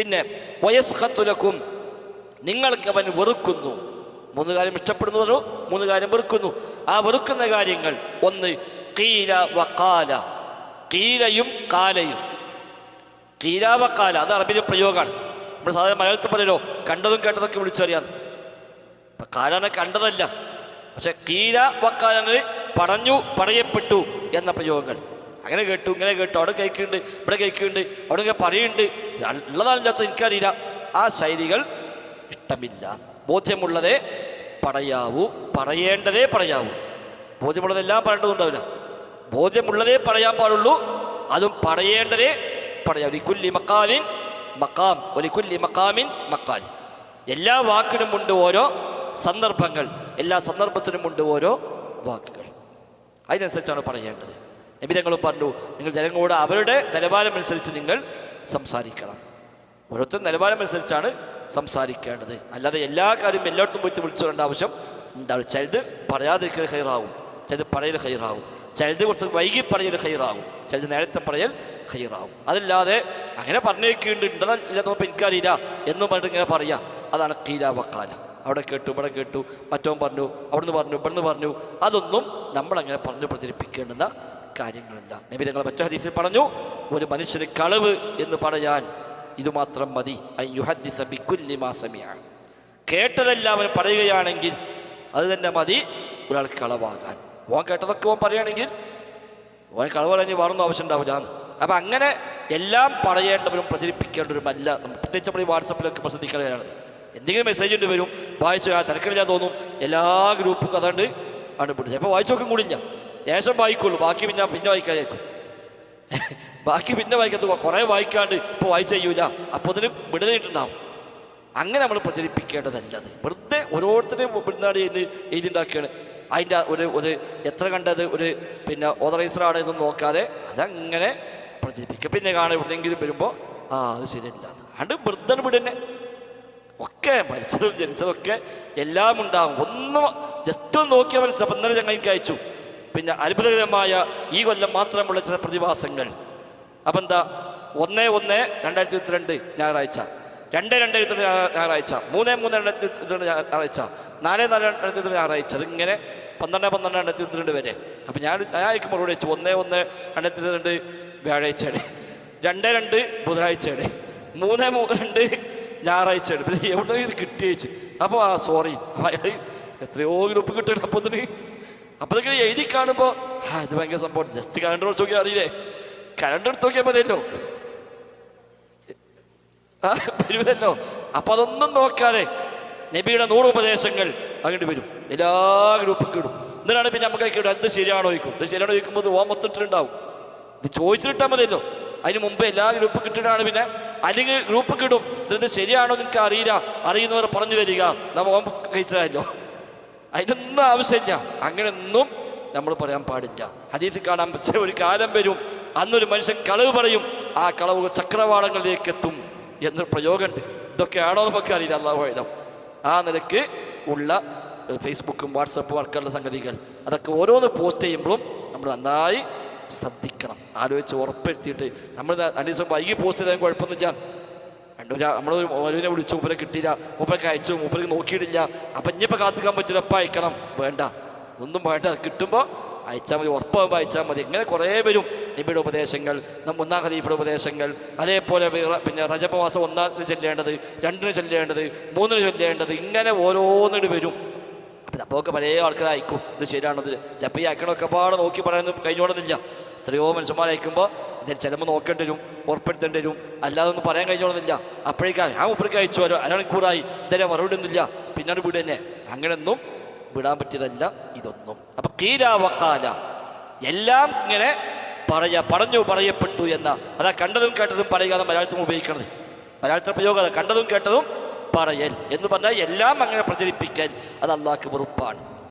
പിന്നെ വയസ്ഹത്തുലക്കും നിങ്ങൾക്ക് അവൻ വെറുക്കുന്നു. മൂന്ന് കാര്യം ഇഷ്ടപ്പെടുന്നു പറഞ്ഞു മൂന്ന് കാര്യം വെറുക്കുന്നു. ആ വെറുക്കുന്ന കാര്യങ്ങൾ ഒന്ന് കീല വക്കാല കീലയും കാലയും. കീല അത് അറബിയിലെ പ്രയോഗമാണ്. നമ്മൾ സാധാരണ മലയാളത്തിൽ പറയലോ കണ്ടതും കേട്ടതൊക്കെ വിളിച്ചറിയാം. കാലാണ് കണ്ടതല്ല. പക്ഷെ കീല വക്കാലങ്ങൾ പറഞ്ഞു പറയപ്പെട്ടു എന്ന പ്രയോഗങ്ങൾ. അങ്ങനെ കേട്ടു ഇങ്ങനെ കേട്ടു. അവിടെ കേൾക്കുന്നുണ്ട് ഇവിടെ കേൾക്കുന്നുണ്ട് അവിടെ ഇങ്ങനെ പറയുന്നുണ്ട്. ഉള്ളതാണില്ലാത്ത എനിക്കറിയില്ല. ആ ശൈലികൾ ഇഷ്ടമില്ല. ബോധ്യമുള്ളതേ പറയാവൂ പറയേണ്ടതേ പറയാവൂ. ബോധ്യമുള്ളതെല്ലാം പറയേണ്ടതുണ്ടാവില്ല. ബോധ്യമുള്ളതേ പറയാൻ പാടുള്ളൂ അതും പറയേണ്ടതേ പറയാം ഒലിക്കുല്ലി മക്കാലിൻ മക്കാം ഒലിക്കുല്ലി മക്കാമിൻ മക്കാൽ എല്ലാ വാക്കിനും ഉണ്ട് ഓരോ സന്ദർഭങ്ങൾ. എല്ലാ സന്ദർഭത്തിനും ഉണ്ട് ഓരോ വാക്കുകൾ. അതിനനുസരിച്ചാണ് പറയേണ്ടത്. നബിതങ്ങളും പറഞ്ഞു നിങ്ങൾ ജനങ്ങളോട് അവരുടെ നിലവാരം അനുസരിച്ച് നിങ്ങൾ സംസാരിക്കണം. ഓരോരുത്തർ നിലവാരം അനുസരിച്ചാണ് സംസാരിക്കേണ്ടത്. അല്ലാതെ എല്ലാ കാര്യവും എല്ലായിടത്തും പോയിട്ട് വിളിച്ചു വരേണ്ട ആവശ്യം എന്താണ്? ചിലത് പറയാതിരിക്കൽ ഹൈറാവും ചിലത് പറയൽ ഹൈറാവും ചിലത് കുറച്ച് വൈകി പറയൽ ഹൈറാവും ചിലത് നേരത്തെ പറയൽ ഹൈറാവും അതല്ലാതെ അങ്ങനെ പറഞ്ഞേക്കുന്നുണ്ട് ഉണ്ടെന്ന് ഇല്ലാത്തപ്പോൾ എനിക്കറിയില്ല എന്നും പറഞ്ഞിട്ട് ഇങ്ങനെ പറയാം. അതാണ് കീല വക്കാല അവിടെ കേട്ടു ഇവിടെ കേട്ടു മറ്റവൻ പറഞ്ഞു അവിടുന്ന് പറഞ്ഞു ഇവിടുന്ന് പറഞ്ഞു. അതൊന്നും നമ്മളങ്ങനെ പറഞ്ഞു പ്രചരിപ്പിക്കേണ്ടുന്ന കാര്യങ്ങളല്ല നബി തങ്ങൾ മറ്റു ഹദീസിൽ പറഞ്ഞു ഒരു മനുഷ്യന് കളവ് എന്ന് പറയാൻ ഇതുമാത്രം മതി. അൻ യുഹദ്ദിസ ബിക്കുല്ലി കേട്ടതെല്ലാം അവൻ പറയുകയാണെങ്കിൽ അത് തന്നെ മതി ഒരാൾക്ക് കളവാകാൻ. ഓൻ കേട്ടതൊക്കെ ഓൻ പറയുകയാണെങ്കിൽ ഓൻ കളവ് പറഞ്ഞ് വേറൊന്നും ആവശ്യം ഉണ്ടാവില്ല അപ്പം അങ്ങനെ എല്ലാം പറയേണ്ടവരും പ്രചരിപ്പിക്കേണ്ടവരുമല്ല പ്രത്യേകിച്ച് നമ്മൾ ഈ വാട്സപ്പിലൊക്കെ പ്രസിദ്ധിക്കുകയാണ് എന്തെങ്കിലും മെസ്സേജ് ഉണ്ട് വരും. വായിച്ചു ആ തിരക്കില്ല തോന്നും. എല്ലാ ഗ്രൂപ്പും അതുകൊണ്ട് ആണ് വായിച്ചു നോക്കും കൂടില്ല ലേശം വായിക്കുള്ളൂ. ബാക്കി പിന്നെ പിന്നെ വായിക്കാതിരിക്കും ബാക്കി പിന്നെ വായിക്കത്ത് കുറേ വായിക്കാണ്ട് ഇപ്പോൾ വായിച്ചു ചെയ്യൂല. അപ്പോൾ അതിന് വിടുതലിട്ടുണ്ടാവും അങ്ങനെ നമ്മൾ പ്രചരിപ്പിക്കേണ്ടതല്ലത്. വെറുതെ ഓരോരുത്തരെയും വിടുന്നാട് ചെയ്ത് എഴുതിണ്ടാക്കുകയാണ് അതിന്റെ ഒരു ഒരു എത്ര കണ്ടത്? ഒരു പിന്നെ ഓതറൈസറാണ് എന്ന് നോക്കാതെ അതങ്ങനെ പ്രചരിപ്പിക്കുക പിന്നെ കാണാൻ എവിടെയെങ്കിലും വരുമ്പോൾ ആ അത് ശരിയല്ല. അത് വൃദ്ധൻ വിടന്നെ. ഒക്കെ മരിച്ചതും ജനിച്ചതൊക്കെ എല്ലാം ഉണ്ടാകും ഒന്നും ജസ്റ്റ് ഒന്ന് നോക്കിയാൽ മനസ്സിലാവും ഇന്നലെ അയച്ചു. പിന്നെ അത്ഭുതകരമായ ഈ കൊല്ലം മാത്രമുള്ള ചില പ്രതിഭാസങ്ങൾ. അപ്പം എന്താ? ഒന്ന് ഒന്ന് രണ്ടായിരത്തി ഇരുപത്തിരണ്ട് ഞായറാഴ്ച. രണ്ട് രണ്ട് ഇരുപത്തിരണ്ട് ഞായ- ഞായറാഴ്ച. മൂന്ന് മൂന്ന് രണ്ടായിരത്തി ഇരുപത്തിരണ്ട് ഞായറാഴ്ച. നാല് നാല് രണ്ടായിരത്തി ഇരുപത്തിരണ്ട് ഞായറാഴ്ച. ഇതിങ്ങനെ പന്ത്രണ്ട് പന്ത്രണ്ട് രണ്ടായിരത്തി ഇരുപത്തിരണ്ട് വരെ. അപ്പം ഞാൻ ഞായറാഴ്ച മറുപടി വെച്ചു ഒന്ന് ഒന്ന് രണ്ടായിരത്തി ഇരുപത്തിരണ്ട് വ്യാഴാഴ്ചയാണ്. രണ്ട് രണ്ട് ബുധനാഴ്ചയാണ്. മൂന്ന് മൂന്ന് രണ്ട് ഞായറാഴ്ചയാണ്. പിന്നെ എവിടെ ഇത് കിട്ടിയേച്ചു? അപ്പോൾ ആ സോറി എത്രയോ ഗ്രൂപ്പ് കിട്ടിയിട്ട് അപ്പോൾ ഇതിന്. അപ്പോൾ ഇതൊക്കെ എഴുതി കാണുമ്പോൾ ആ ഇത് ഭയങ്കര സംഭവം. ജസ്റ്റ് കലണ്ടർ വെച്ച് നോക്കിയാൽ അറിയില്ലേ കലണ്ടർ എടുത്ത് നോക്കിയാൽ മതിയല്ലോ. ആ വരുമല്ലോ. അപ്പൊ അതൊന്നും നോക്കാതെ നബിയുടെ നൂറ് ഉപദേശങ്ങൾ അങ്ങോട്ട് വരും. എല്ലാ ഗ്രൂപ്പും കിടും എന്നിട്ടാണ് പിന്നെ നമുക്ക് കിട്ടും എന്ത് ശരിയാണോ ചോദിക്കും. ഇത് ശരിയാണോ ചോദിക്കുമ്പോൾ ഇത് ഓമത്തിട്ടുണ്ടാവും ഇത് ചോദിച്ചിട്ടാൽ മതിയല്ലോ. അതിന് മുമ്പ് എല്ലാ ഗ്രൂപ്പും കിട്ടിയിട്ടാണ് പിന്നെ അല്ലെങ്കിൽ ഗ്രൂപ്പ് കിടും. ഇത് ശരിയാണോ നിങ്ങൾക്ക് അറിയില്ല. അറിയുന്നവർ പറഞ്ഞു തരിക. നമ്മൾ ഓം കഴിച്ചതല്ലോ അതിനൊന്നും ആവശ്യമില്ല. അങ്ങനെയൊന്നും നമ്മൾ പറയാൻ പാടില്ല. അതീത് കാണാൻ പക്ഷേ ഒരു കാലം വരും. അന്നൊരു മനുഷ്യൻ കളവ് പറയും ആ കളവ് ചക്രവാളങ്ങളിലേക്ക് എത്തും എന്നൊരു പ്രയോഗമുണ്ട്. ഇതൊക്കെയാണോ നമുക്ക് അറിയില്ല അള്ളാഹു എഴുതാം ആ നിലയ്ക്ക് ഉള്ള ഫേസ്ബുക്കും വാട്സപ്പും ആൾക്കാരുടെ സംഗതികൾ അതൊക്കെ ഓരോന്ന് പോസ്റ്റ് ചെയ്യുമ്പോഴും നമ്മൾ നന്നായി ശ്രദ്ധിക്കണം. ആലോചിച്ച് ഉറപ്പെടുത്തിയിട്ട് നമ്മൾ അനുസരിച്ച് വൈകി പോസ്റ്റ് ചെയ്താൽ കുഴപ്പമൊന്നുമില്ല. നമ്മൾ ഒരുവിനെ വിളിച്ചു മൂപ്പരെ കിട്ടിയില്ല മൂപ്പരക്ക് അയച്ചു മൂപ്പർക്ക് നോക്കിയിട്ടില്ല. അപ്പം ഇനിയിപ്പോൾ കാത്തിക്കാൻ പറ്റില്ല അപ്പം അയക്കണം. വേണ്ട. ഒന്നും വേണ്ട. കിട്ടുമ്പോൾ അയച്ചാൽ മതി. ഉറപ്പാകുമ്പോൾ അയച്ചാൽ മതി. ഇങ്ങനെ കുറേ പേരും നബിയുടെ ഉപദേശങ്ങൾ ഒന്നാം ഖലീഫയുടെ ഉപദേശങ്ങൾ. അതേപോലെ പിന്നെ റജപമാസം ഒന്നാം ചെല്ലേണ്ടത് രണ്ടിന് ചെല്ലേണ്ടത് മൂന്നിന് ചെല്ലേണ്ടത് ഇങ്ങനെ ഓരോന്നിന് വരും. അപ്പോഴൊക്കെ പല ആൾക്കാർ അയക്കും ഇത് ശരിയാണത് ചിലപ്പോൾ ഈ അയക്കണമൊക്കെ പാടെ നോക്കി പറയാനൊന്നും കഴിഞ്ഞോളുന്നില്ല എത്രയോ മനുഷ്യന്മാരയക്കുമ്പോൾ ഇതിൽ ചിലപ്പോൾ നോക്കേണ്ടി വരും ഉറപ്പെടുത്തേണ്ടി വരും. അല്ലാതെ ഒന്നും പറയാൻ കഴിഞ്ഞോളുന്നില്ല. അപ്പോഴേക്കാണ് ഞാൻ മുപ്പർക്ക് അയച്ചു വരും. അരമണിക്കൂറായി. ഇതേ മറുപടി ഒന്നുമില്ല പിന്നീട് വീട് തന്നെ. അങ്ങനെയൊന്നും വിടാൻ പറ്റിയതല്ല ഇതൊന്നും. അപ്പം കീരാവക്കാല എല്ലാം ഇങ്ങനെ പറയാ പറഞ്ഞു പറയപ്പെട്ടു എന്ന. അതാ കണ്ടതും കേട്ടതും പറയുക എന്ന മലയാളത്തിൽ ഉപയോഗിക്കണത്. മലയാളത്തിലെ പ്രയോഗം കണ്ടതും കേട്ടതും പറയൽ എന്ന് പറഞ്ഞാൽ എല്ലാം അങ്ങനെ പ്രചരിപ്പിക്കൽ. അത് അള്ളാഹ്ക്ക് വെറുപ്പാണ്.